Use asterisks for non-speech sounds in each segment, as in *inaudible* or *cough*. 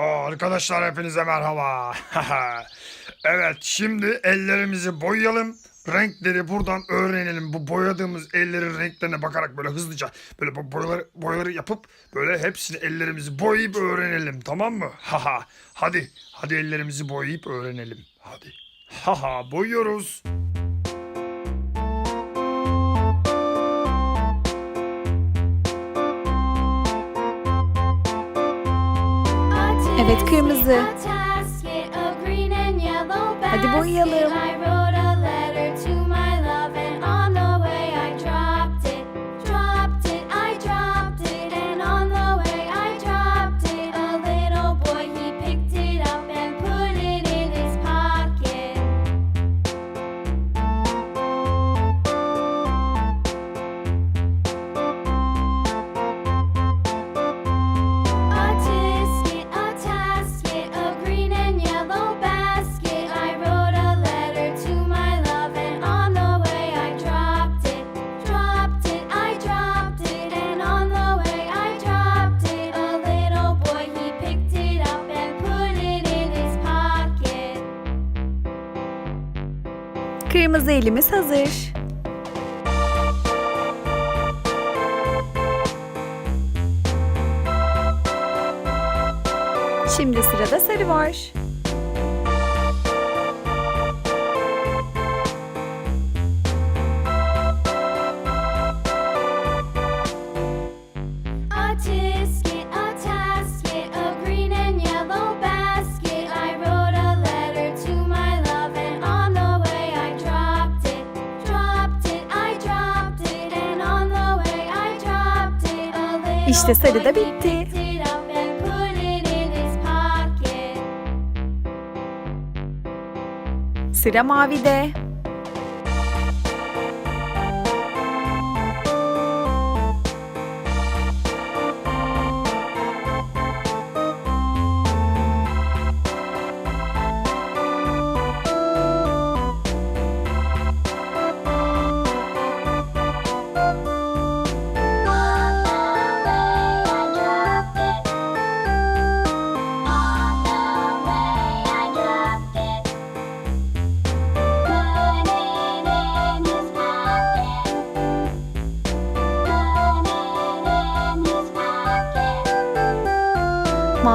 Aa, arkadaşlar hepinize merhaba. *laughs* evet şimdi ellerimizi boyayalım. Renkleri buradan öğrenelim. Bu boyadığımız ellerin renklerine bakarak böyle hızlıca böyle bu boyaları, boyaları yapıp böyle hepsini ellerimizi boyayıp öğrenelim tamam mı? *laughs* Haha hadi hadi ellerimizi boyayıp öğrenelim. Hadi. Haha boyuyoruz. Evet kırmızı. Hadi boyayalım. Kırmızı elimiz hazır. Şimdi sırada sarı var. İşte sarı da bitti. Sıra mavide.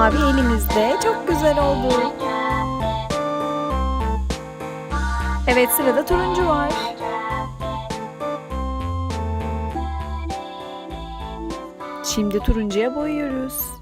mavi elimizde. Çok güzel oldu. Evet sırada turuncu var. Şimdi turuncuya boyuyoruz.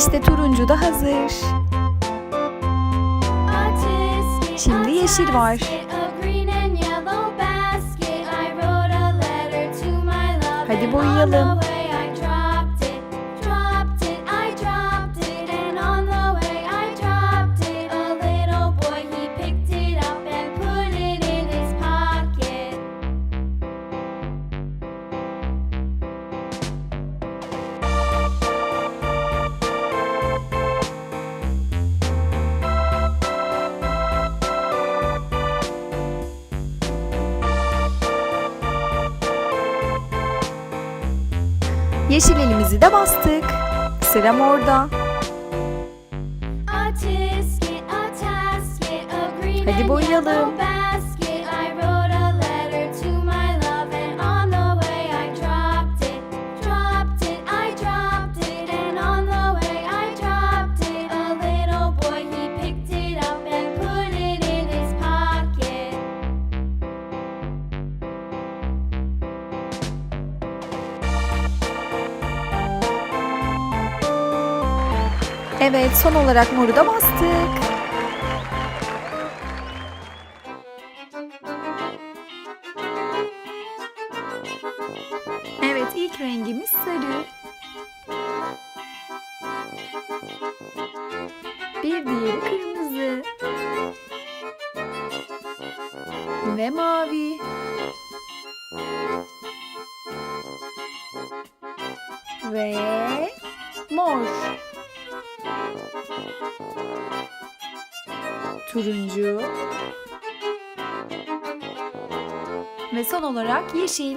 İşte turuncu da hazır. Şimdi yeşil var. Hadi boyayalım. Yeşil elimizi de bastık. Sıra morda. Hadi boyayalım. Evet son olarak moru da bastık. Evet ilk rengimiz sarı. Bir diğeri kırmızı. Ve mavi. Ve mor. Turuncu. Ve son olarak yeşil.